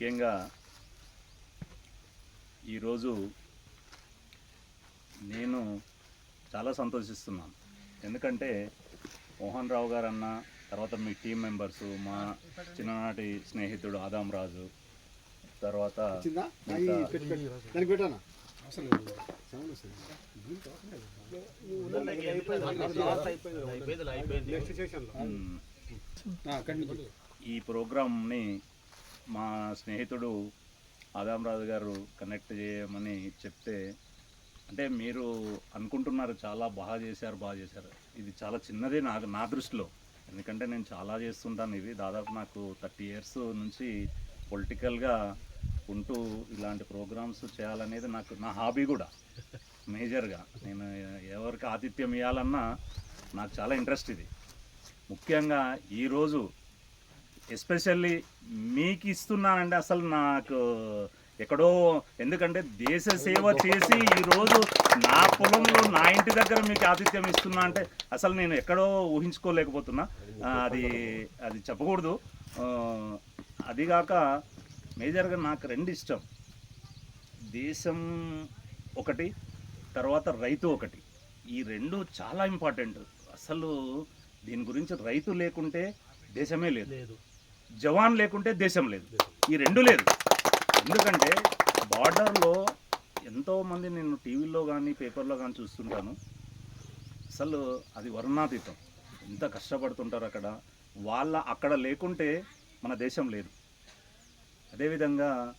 ముఖ్యంగా ఈరోజు నేను చాలా సంతోషిస్తున్నాను. ఎందుకంటే మోహన్ రావు గారు అన్న తర్వాత మీ టీం మెంబర్సు మా చిన్ననాటి స్నేహితుడు ఆదాం రాజు తర్వాత ఈ ప్రోగ్రామ్ని మా స్నేహితుడు ఆదాం రాజు గారు కనెక్ట్ చేయమని చెప్తే అంటే మీరు అనుకుంటున్నారు చాలా బాగా చేశారు బాగా చేశారు. ఇది చాలా చిన్నదే నాకు నా దృష్టిలో. ఎందుకంటే నేను చాలా చేస్తుంటాను ఇది దాదాపు నాకు థర్టీ ఇయర్స్ నుంచి పొలిటికల్గా ఉంటూ ఇలాంటి ప్రోగ్రామ్స్ చేయాలనేది నాకు నా హాబీ కూడా. మేజర్గా నేను ఎవరికి ఆతిథ్యం ఇవ్వాలన్నా నాకు చాలా ఇంట్రెస్ట్ ఇది. ముఖ్యంగా ఈరోజు ఎస్పెషల్లీ మీకు ఇస్తున్నానండి అసలు నాకు ఎక్కడో ఎందుకంటే దేశ సేవ చేసి ఈరోజు నా పొలంలో నా ఇంటి దగ్గర మీకు ఆతిథ్యం ఇస్తున్నా అంటే అసలు నేను ఎక్కడో ఊహించుకోలేకపోతున్నా. అది అది చెప్పకూడదు. అదిగాక మేజర్గా నాకు రెండు ఇష్టం. దేశం ఒకటి తర్వాత రైతు ఒకటి. ఈ రెండు చాలా ఇంపార్టెంట్. అసలు దీని గురించి రైతు లేకుంటే దేశమే లేదు. లేదు. జవాన్ లేకుంటే దేశం లేదు. ఈ రెండు లేదు. ఎందుకంటే బార్డర్లో ఎంతోమంది నేను టీవీలో కానీ పేపర్లో కానీ చూస్తుంటాను. అసలు అది వర్ణాతీతం. ఎంత కష్టపడుతుంటారు అక్కడ. వాళ్ళ అక్కడ లేకుంటే మన దేశం లేదు. అదేవిధంగా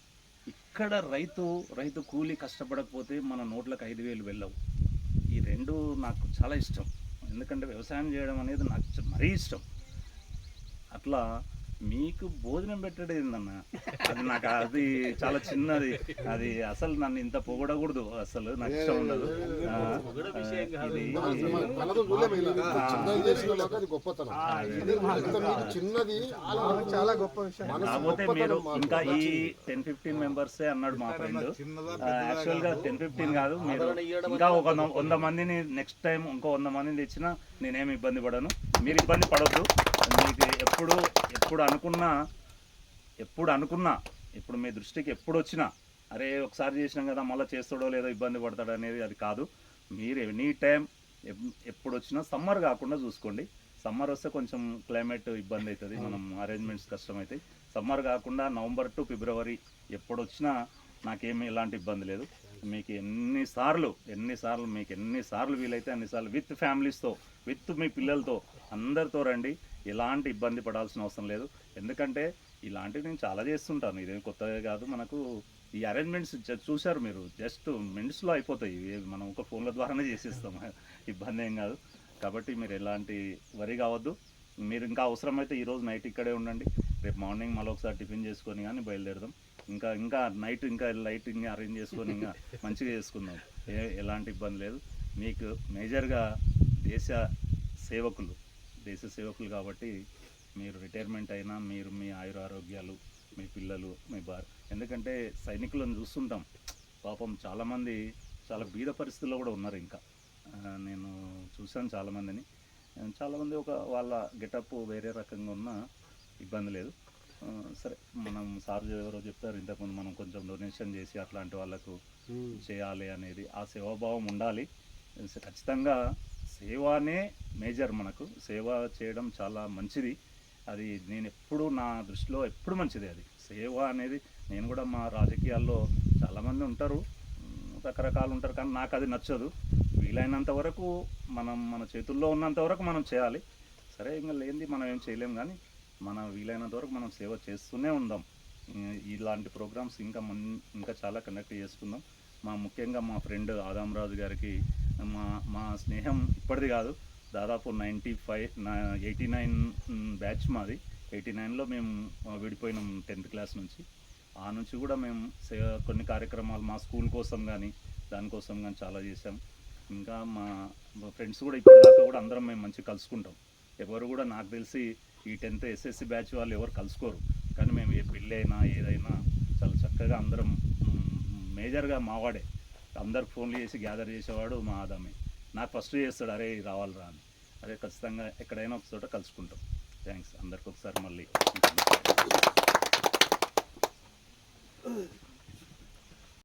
ఇక్కడ రైతు రైతు కూలి కష్టపడకపోతే మన నోట్లకు ఐదు వేలు వెళ్ళవు. ఈ రెండు నాకు చాలా ఇష్టం. ఎందుకంటే వ్యవసాయం చేయడం అనేది నాకు మరీ ఇష్టం. అట్లా మీకు భోజనం పెట్టడం ఏందన్న అది నాకు అది చాలా చిన్నది అది అసలు నన్ను ఇంత పొగడకూడదు అసలు నాకు ఇష్టం ఉండదు కాకపోతే మీరు ఇంకా ఈ టెన్ ఫిఫ్టీన్ మెంబర్సే అన్నాడు మా ఫ్రెండ్ యాక్చువల్గా టెన్ ఫిఫ్టీన్ కాదు మీరు ఇంకా ఒక వంద మందిని నెక్స్ట్ టైం ఇంకో వంద మందిని తెచ్చినా నేనేమి ఇబ్బంది పడను మీరు ఇబ్బంది పడొద్దు. మీకు ఎప్పుడు ఎప్పుడు అనుకున్నా ఎప్పుడు అనుకున్నా ఇప్పుడు మీ దృష్టికి ఎప్పుడు వచ్చినా అరే ఒకసారి చేసినాం కదా మళ్ళీ చేస్తాడో లేదో ఇబ్బంది పడతాడో అనేది అది కాదు. మీరు ఎనీ టైం ఎప్పుడు వచ్చినా సమ్మర్ కాకుండా చూసుకోండి. సమ్మర్ వస్తే కొంచెం క్లైమేట్ ఇబ్బంది అవుతుంది. మనం అరేంజ్మెంట్స్ కష్టమవుతాయి సమ్మర్ కాకుండా నవంబర్ టు ఫిబ్రవరి ఎప్పుడు వచ్చినా నాకేమీ ఎలాంటి ఇబ్బంది లేదు. మీకు ఎన్నిసార్లు ఎన్నిసార్లు మీకు ఎన్నిసార్లు వీలైతే అన్నిసార్లు విత్ ఫ్యామిలీస్తో విత్ మీ పిల్లలతో అందరితో రండి. ఎలాంటి ఇబ్బంది పడాల్సిన అవసరం లేదు. ఎందుకంటే ఇలాంటివి నేను చాలా చేస్తుంటాను. ఇదేమి కొత్తగా కాదు. మనకు ఈ అరేంజ్మెంట్స్ చూశారు మీరు. జస్ట్ మినిట్స్లో అయిపోతాయి. మనం ఒక ఫోన్ల ద్వారానే చేసేస్తాం. ఇబ్బంది ఏం కాదు. కాబట్టి మీరు ఎలాంటి వరి కావద్దు. మీరు ఇంకా అవసరమైతే ఈరోజు నైట్ ఇక్కడే ఉండండి. రేపు మార్నింగ్ మళ్ళీ ఒకసారి టిఫిన్ చేసుకొని కానీ బయలుదేరదాం. ఇంకా ఇంకా నైట్ ఇంకా లైటింగ్ అరేంజ్ చేసుకొని ఇంకా మంచిగా చేసుకుందాం. ఏ ఎలాంటి ఇబ్బంది లేదు. మీకు మేజర్గా దేశ సేవకులు దేశ సేవకులు కాబట్టి మీరు రిటైర్మెంట్ అయినా మీరు మీ ఆయుర ఆరోగ్యాలు మీ పిల్లలు మీ భార్య ఎందుకంటే సైనికులను చూస్తుంటాం. పాపం చాలామంది చాలా బీద పరిస్థితుల్లో కూడా ఉన్నారు ఇంకా. నేను చూశాను చాలామందిని. చాలామంది ఒక వాళ్ళ గెటప్ వేరే రకంగా ఉన్నా ఇబ్బంది లేదు. సరే మనం సార్ ఎవరో చెప్పారు ఇంతకుముందు మనం కొంచెం డొనేషన్ చేసి అట్లాంటి వాళ్ళకు చేయాలి అనేది ఆ సేవాభావం ఉండాలి. ఖచ్చితంగా సేవనే మేజర్ మనకు. సేవ చేయడం చాలా మంచిది. అది నేను ఎప్పుడు నా దృష్టిలో ఎప్పుడు మంచిది అది. సేవ అనేది నేను కూడా మా రాజకీయాల్లో చాలామంది ఉంటారు. రకరకాలు ఉంటారు కానీ నాకు అది నచ్చదు. వీలైనంత వరకు మనం మన చేతుల్లో ఉన్నంత వరకు మనం చేయాలి. సరే ఇంకా లేనిది మనం ఏం చేయలేం కానీ మన వీలైనంత వరకు మనం సేవ చేస్తూనే ఉందాం. ఇలాంటి ప్రోగ్రామ్స్ ఇంకా మన్ ఇంకా చాలా కండక్ట్ చేసుకుందాం మా ముఖ్యంగా మా ఫ్రెండ్ ఆదామరాజు గారికి మా మా స్నేహం ఇప్పటిది కాదు. దాదాపు నైంటీ ఫైవ్ నా ఎయిటీ నైన్ బ్యాచ్ మాది. ఎయిటీ నైన్లో మేము విడిపోయినాం టెన్త్ క్లాస్ నుంచి. ఆ నుంచి కూడా మేము సే- కొన్ని కార్యక్రమాలు మా స్కూల్ కోసం కానీ దానికోసం కానీ చాలా చేసాం ఇంకా మా ఫ్రెండ్స్ కూడా ఇప్పటిదాకా కూడా అందరం మేము మంచిగా కలుసుకుంటాం. ఎవరు కూడా నాకు తెలిసి ఈ టెన్త్ ఎస్ఎస్సి బ్యాచ్ వాళ్ళు ఎవరు కలుసుకోరు. కానీ మేము ఏ పెళ్ళైనా ఏదైనా చాలా చక్కగా అందరం మేజర్గా మావాడే. అందరికి ఫోన్లు చేసి గ్యాదర్ చేసేవాడు మా ఆదామే. నాకు ఫస్ట్ చేస్తాడు అరే రావాలి రా అని. అదే ఖచ్చితంగా ఎక్కడైనా ఒక చోట కలుసుకుంటాం. థ్యాంక్స్. అందరికి ఒకసారి మళ్ళీ.